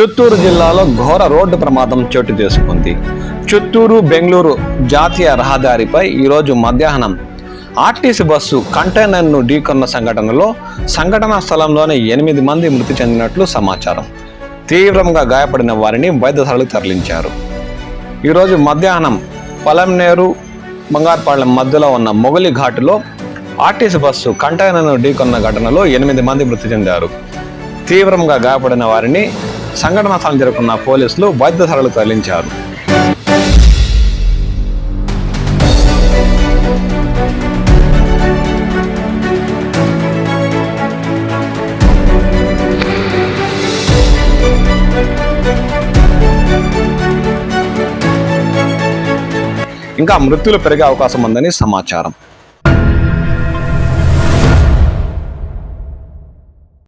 చిత్తూరు జిల్లాలో ఘోర రోడ్డు ప్రమాదం చోటు చేసుకుంది. చిత్తూరు బెంగళూరు జాతీయ రహదారిపై ఈరోజు మధ్యాహ్నం ఆర్టీసీ బస్సు కంటైనర్ను ఢీకొన్న సంఘటనలో సంఘటనా స్థలంలోనే ఎనిమిది మంది మృతి చెందినట్లు సమాచారం. తీవ్రంగా గాయపడిన వారిని వైద్యశాలకు తరలించారు. ఈరోజు మధ్యాహ్నం పలంనేరు బంగారుపాళ్యం మధ్యలో ఉన్న మొగలి ఘాటులో ఆర్టీసీ బస్సు కంటైనర్ను ఢీకొన్న ఘటనలో ఎనిమిది మంది మృతి చెందారు. తీవ్రంగా గాయపడిన వారిని సంఘటన స్థలం చేరుకున్న పోలీసులు వైద్యశాలకు తరలించారు. ఇంకా మృత్యులు పెరిగే అవకాశం ఉందని సమాచారం.